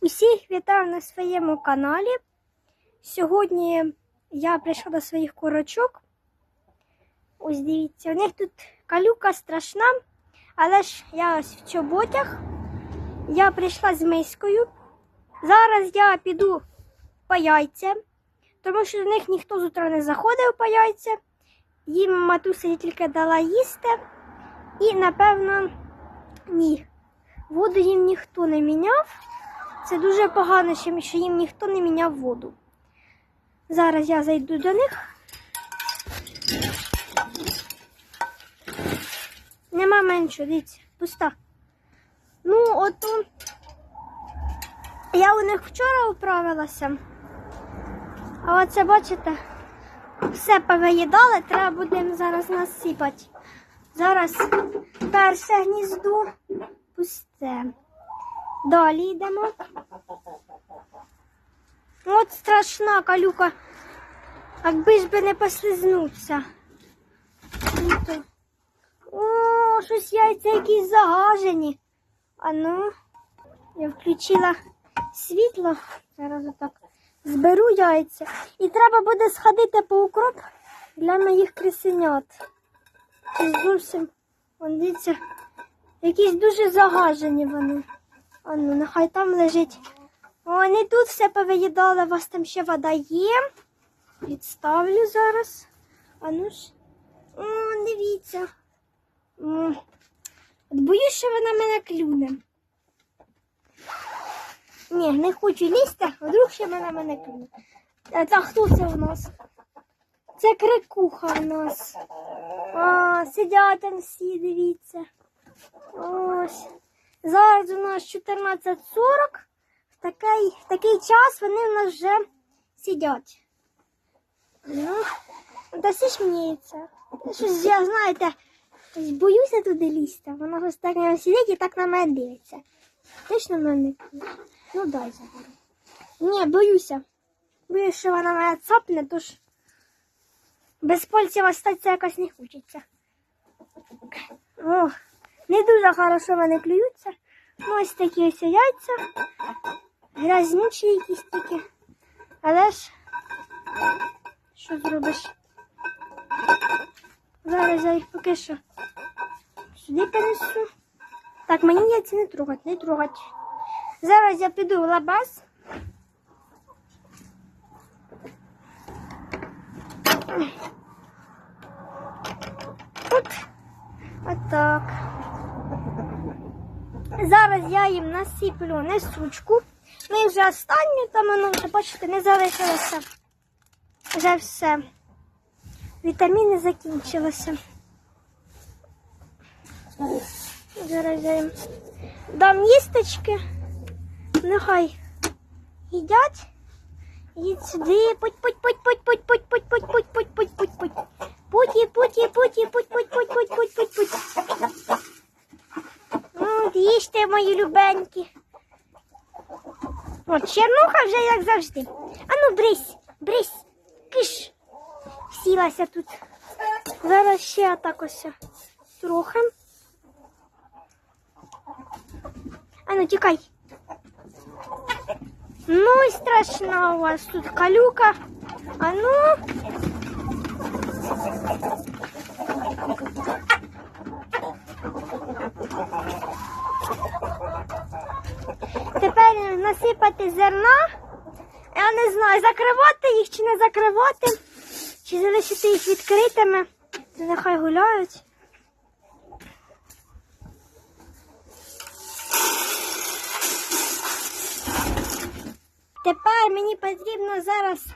Усіх вітаю на своєму каналі. Сьогодні я прийшла до своїх курочок. Ось дивіться, у них тут калюка страшна, але ж я ось в чоботях. Я прийшла з мискою. Зараз я піду по яйця, тому що до них ніхто з утра не заходив по яйця. Їм матуся тільки дала їсти. І, напевно, ні. Воду їм ніхто не міняв. Це дуже погано, що їм ніхто не міняв воду. Зараз я зайду до них. Нема менше, дивіться, пуста. Ну, от я у них вчора управилася. А оце, бачите, все повиїдали, треба буде їм зараз насипати. Зараз перше гніздо пусте. Далі йдемо. От страшна калюка. Якби ж би не послизнувся. Ну. О, щось яйця якісь загажені. А ну, я включила світло. Зараз отак зберу яйця. І треба буде сходити по укроп для моїх крисенят. Це зовсім, дивіться, якісь дуже загажені вони. А ну, нехай там лежить. О, не тут все повиїдали, у вас там ще вода є. Відставлю зараз. А ну ж. О, дивіться. М. От боюсь, що вона мене клюне. Ні, не хочу лізти, а вдруг ще вона мене клюне. А та хто це у нас? Це крикуха у нас. А, сидять там всі, дивіться. Ось. Зараз у нас 14.40. В такий, в такий час вони в нас вже сидять. Ну, та всі сміються. Щось я, знаєте, боюся туди лізти. Вона ось так на сидить і так на мене дивиться. Точно мене? Ну дай заберу. Ні, боюся. Боюсь, що вона мене цапне, тож без пальців остатися якось не хочеться. Ох. Не дуже хорошо вони клюються. Ну, ось такі ось яйця. Грязнючі якісь такі. Але ж що зробиш? Зараз я їх поки що сюди перенесу. Так, мені яйця не трогать, не трогать. Зараз я піду в лабаз. От. Отак. Зараз я їм насиплю несучку. Ну і вже останню, там воно вже бачите, не залишилося. Вже все. Вітаміни закінчилися. Зараз я їм дам їсточки. Нехай їдять. Їдь сюди. Путь, путь, путь, путь, путь, путь, путь, путь, путь, путь, путь, путь, путь. Путі, путі, путі, путь, путь, путь, путь, путь, путь, путь. От, їжте, мої любенькі. От, чернуха вже як завжди. Ану, брись, брись, киш. Сілася тут. Зараз ще так ось трохи. Ану, тікай. Ну і страшна у вас тут калюка. А ну. Тепер насипати зерна. Я не знаю, закривати їх чи не закривати, чи залишити їх відкритими. Нехай гуляють. Тепер мені потрібно зараз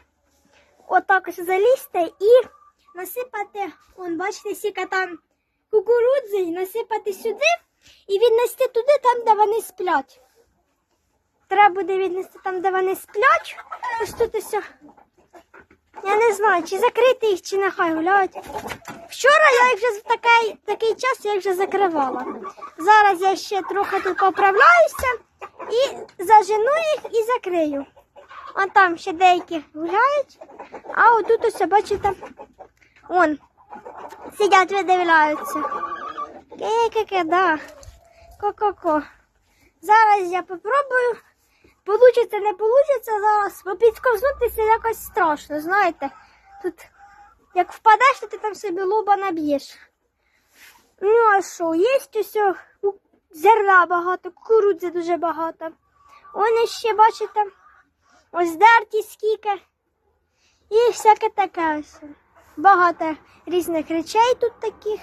отак ось залізти і насипати, он, бачите, сіка там кукурудзи, насипати сюди і віднести туди, там, де вони сплять. Треба буде віднести там, де вони сплять. Ось тут ось. Я не знаю, чи закрити їх, чи нехай гуляють. Вчора я їх вже в такий, такий час я їх вже закривала. Зараз я ще трохи тут поправляюся і зажену їх і закрию. А там ще деякі гуляють, а отут ось, бачите, он, сидять, видивляються. Ке-ке-ке, да. Ко-ко-ко. Зараз я попробую Получиться, не получиться зараз, бо підсковзнутися якось страшно, знаєте. Тут як впадеш, то ти там собі лоба наб'єш. Ну, а що, є усе зерна багато, кукурудзи дуже багато. Вони ще, бачите, ось дерті скільки. І всяке таке ось. Багато різних речей тут таких.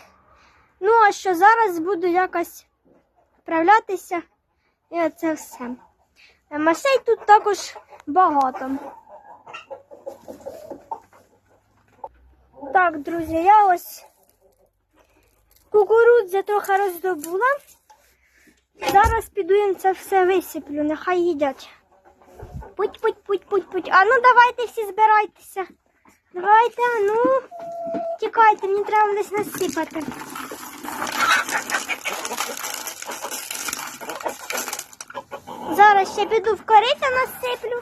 Ну, а що зараз буду якось вправлятися. І оце все. А Машей тут також багато. Так, друзі, я ось кукурудзи трохи роздобула. Зараз піду їм це все висиплю, нехай їдять. Путь, путь, путь, путь, путь. А ну давайте всі збирайтеся. Давайте, ну. Тікайте, мені треба десь насипати. Зараз ще піду в кориця насиплю.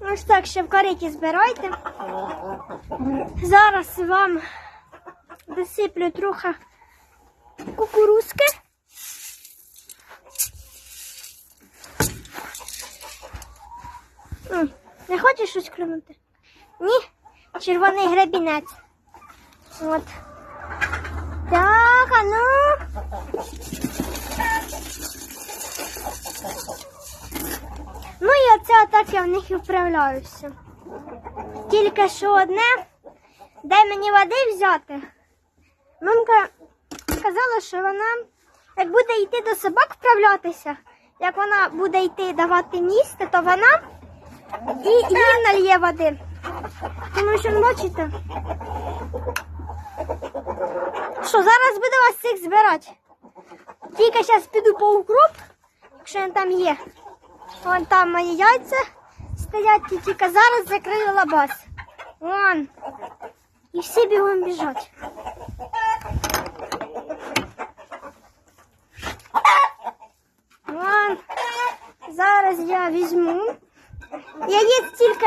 Ось так ще в кориті збирайте. Зараз вам досиплю трохи кукурузки. Не хочеш щось клюнути? Ні? Червоний гребінець. От. Так, а ну. Ну і оце так я в них і вправляюся. Тільки що одне, дай мені води взяти. Мамка сказала, що вона, як буде йти до собак вправлятися, як вона буде йти давати місце, то вона і їм нальє води. Тому що, що зараз буде вас всіх збирати. Тільки зараз піду по укроп, якщо він там є. Вон там мої яйця стоять, і тільки зараз закрию лабаз. Вон. І всі бігом біжать. Вон. Зараз я візьму. Яєць тільки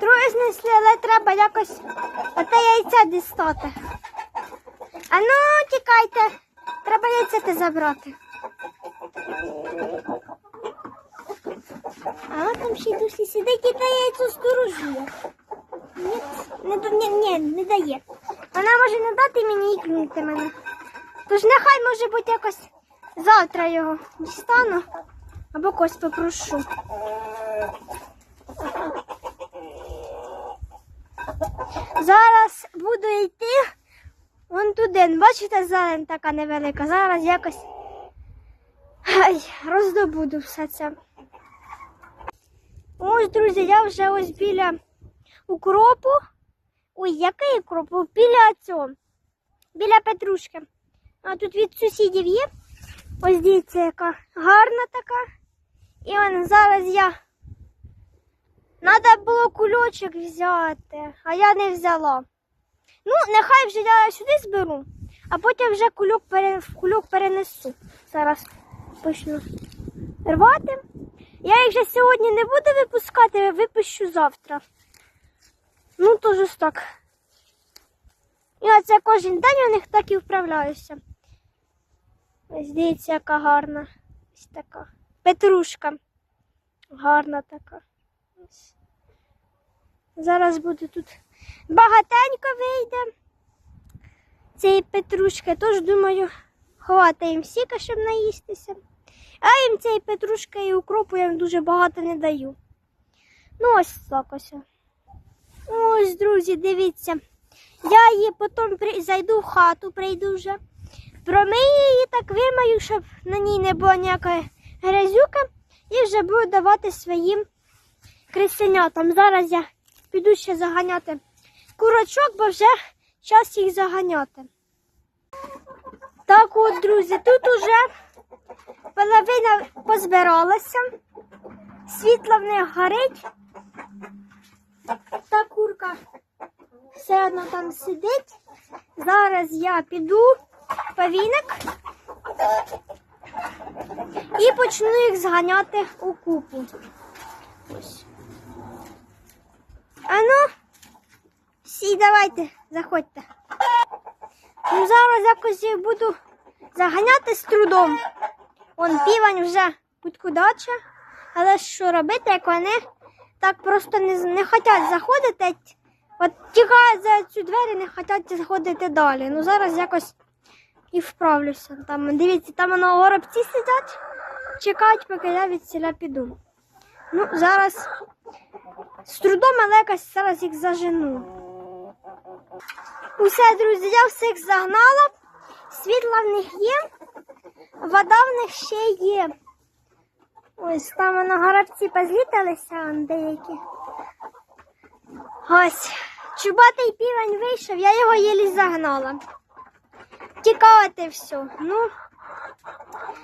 троє знесли, але треба якось оте яйця дістати. А ну, тікайте, треба яйця забрати. А от там ще й досі сидить і та яйцо сторожує. Ні, не, ні, ні, не дає. Вона може не дати мені і клюнути мене. Тож нехай, може бути, якось завтра його дістану або когось попрошу. Зараз буду йти вон туди. Бачите, зелень така невелика. Зараз якось роздобуду все це. Ось, друзі, я вже ось біля укропу. Ой, який укроп? Біля цього. Біля петрушки. А тут від сусідів є. Ось дивіться, яка гарна така. І он зараз я. Надо було кульочок взяти, а я не взяла. Ну, нехай вже я сюди зберу, а потім вже кульок, пере... в перенесу. Зараз почну рвати. Я їх вже сьогодні не буду випускати, а випущу завтра. Ну, то ж так. І оце кожен день у них так і вправляюся. Ось дивіться, яка гарна. Ось така. Петрушка. Гарна така. Зараз буде тут багатенько вийде. Цієї петрушки. Тож думаю, ховати їм сіка, щоб наїстися. А їм цієї петрушки і укропу я їм дуже багато не даю. Ну, ось так ось. Ось, друзі, дивіться. Я її потім при... зайду в хату, прийду вже. Промию її так вимаю, щоб на ній не було ніякої грязюки. І вже буду давати своїм крисенятам. Зараз я піду ще заганяти курочок, бо вже час їх заганяти. Так от, друзі, тут уже половина позбиралася. Світло в них горить. Та курка все одно там сидить. Зараз я піду по віник і почну їх зганяти у купу. Ось. А ну, всі давайте, заходьте. Ну, зараз якось буду заганяти з трудом. Он півень вже кудаче. Але що робити, як вони так просто не, не хочуть заходити. От тікають за цю двері, не хочуть заходити далі. Ну зараз якось і вправлюся. Там, дивіться, там воно горобці сидять, чекають, поки я від селя піду. Ну, зараз з трудом, але якось зараз їх зажену. Усе, друзі, я всіх загнала. Світла в них є, вода в них ще є. Ось там на горобці позліталися деякі. Ось. Чубатий півень вийшов, я його єлі загнала. Тікати все. Ну,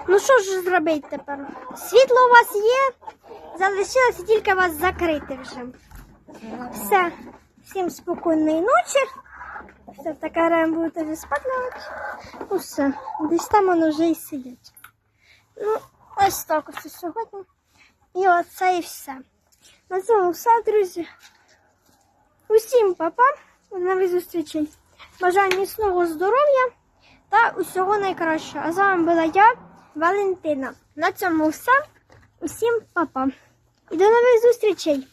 ну що ж зробити тепер? Світло у вас є, залишилося тільки вас закрити вже. Все. Всім спокійної ночі. Все, така рем будете вже спати. Ну все, десь там воно вже і сидять. Ну, ось так ось сьогодні. І оце і все. На цьому все, друзі. Усім папа, до нових зустрічей. Бажаю міцного здоров'я та усього найкращого. А з вами була я, Валентина. На цьому все. Усім папа. І до нових зустрічей!